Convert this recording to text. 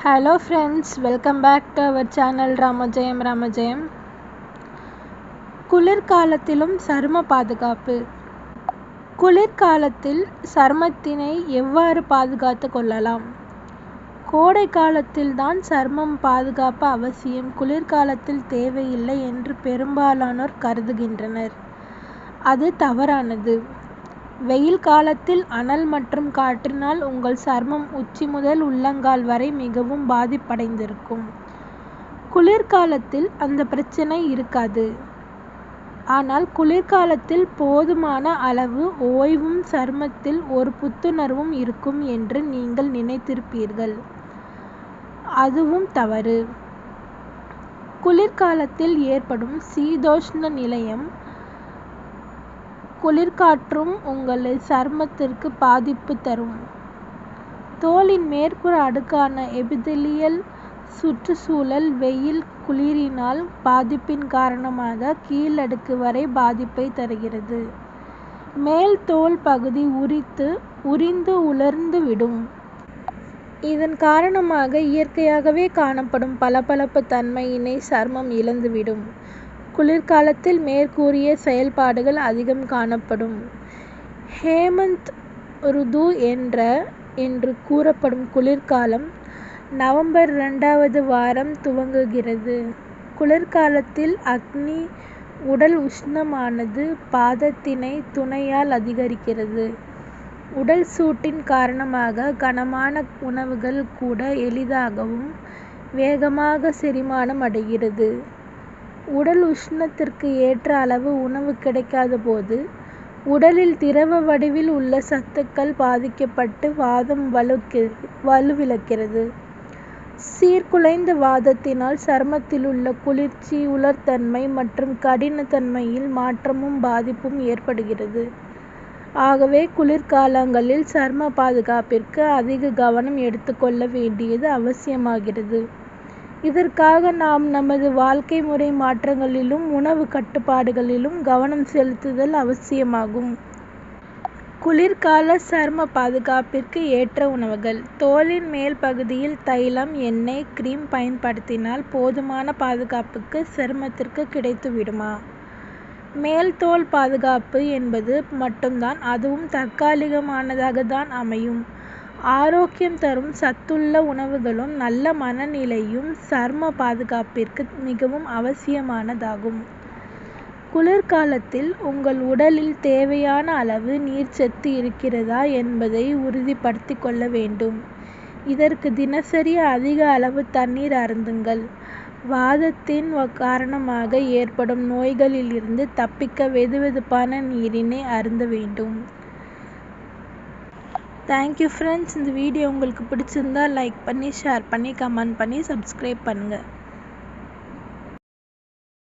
Hello friends welcome back to our channel Ramajayam Ramajayam குளிர்காலத்திலும் சரும பாதுகாப்பு. குளிர்காலத்தில் சருமத்தினை எவ்வாறு பாதுகாத்து கொள்ளலாம்? கோடை காலத்தில் தான் சருமம் பாதுகாப்பு அவசியம் குளிர்காலத்தில் தேவையில்லை என்று பெரும்பாலானோர் கருதுகின்றனர். அது தவறானது. வெயில் காலத்தில் அனல் மற்றும் காற்றினால் உங்கள் சருமம் உச்சி முதல் உள்ளங்கால் வரை மிகவும் பாதிப்படைந்திருக்கும். குளிர்காலத்தில் அந்த பிரச்சனை இருக்காது. ஆனால் குளிர்காலத்தில் போதுமான அளவு ஓய்வும் சருமத்தில் ஒரு புத்துணர்வும் இருக்கும் என்று நீங்கள் நினைத்திருப்பீர்கள். அதுவும் தவறு. குளிர்காலத்தில் ஏற்படும் சீதோஷ்ண நிலையம் குளிர்காற்றும் உங்கள் சருமத்திற்கு பாதிப்பு தரும். தோலின் மேற்புற அடுக்கான எபிதெலியல் சுற்றுச்சூழல் வெயில் குளிரினால் பாதிப்பின் காரணமாக கீழடுக்கு வரை பாதிப்பை தருகிறது. மேல் தோல் பகுதி உரித்து உரிந்து உலர்ந்து விடும். இதன் காரணமாக இயற்கையாகவே காணப்படும் பளபளப்பு தன்மையினை சருமம் இழந்துவிடும். குளிர்காலத்தில் மேற்கூறிய செயல்பாடுகள் அதிகம் காணப்படும். ஹேமந்த் ருது என்ற என்று கூறப்படும் குளிர்காலம் நவம்பர் இரண்டாவது வாரம் துவங்குகிறது. குளிர்காலத்தில் அக்னி உடல் உஷ்ணமானது பாதத்தினை துணையால் அதிகரிக்கிறது. உடல் சூட்டின் காரணமாக கனமான உணவுகள் கூட எளிதாகவும் வேகமாக செரிமானம் அடைகிறது. உடல் உஷ்ணத்திற்கு ஏற்ற அளவு உணவு கிடைக்காத போது உடலில் திரவ வடிவில் உள்ள சத்துக்கள் பாதிக்கப்பட்டு வாதம் வலுவிழக்கிறது. சீர்குலைந்த வாதத்தினால் சருமத்திலுள்ள குளிர்ச்சி உலர்தன்மை மற்றும் கடினத்தன்மையில் மாற்றமும் பாதிப்பும் ஏற்படுகிறது. ஆகவே குளிர்காலங்களில் சரும பாதுகாப்பிற்கு அதிக கவனம் எடுத்துக்கொள்ள வேண்டியது அவசியமாகிறது. இதற்காக நாம் நமது வாழ்க்கை முறை மாற்றங்களிலும் உணவு கட்டுப்பாடுகளிலும் கவனம் செலுத்துதல் அவசியமாகும். குளிர்கால சரும பாதுகாப்பிற்கு ஏற்ற உணவுகள். தோலின் மேல் பகுதியில் தைலம் எண்ணெய் கிரீம் பயன்படுத்தினால் போதுமான பாதுகாப்புக்கு சருமத்திற்கு கிடைத்து விடுமா? மேல் தோல் பாதுகாப்பு என்பது மட்டும்தான் அதுவும் தற்காலிகமானதாக தான் அமையும். ஆரோக்கியம் தரும் சத்துள்ள உணவுகளும் நல்ல மனநிலையும் சர்ம பாதுகாப்பிற்கு மிகவும் அவசியமானதாகும். குளிர்காலத்தில் உங்கள் உடலில் தேவையான அளவு நீர்ச்சத்து இருக்கிறதா என்பதை உறுதிப்படுத்தி கொள்ள வேண்டும். இதற்கு தினசரி அதிக அளவு தண்ணீர் அருந்துங்கள். வாதத்தின் காரணமாக ஏற்படும் நோய்களிலிருந்து தப்பிக்க வெதுவெதுப்பான நீரினை அருந்த வேண்டும். தேங்க்யூ ஃப்ரெண்ட்ஸ் இந்த வீடியோ உங்களுக்கு பிடிச்சிருந்தா லைக் பண்ணி ஷேர் பண்ணி கமெண்ட் பண்ணி சப்ஸ்கிரைப் பண்ணுங்கள்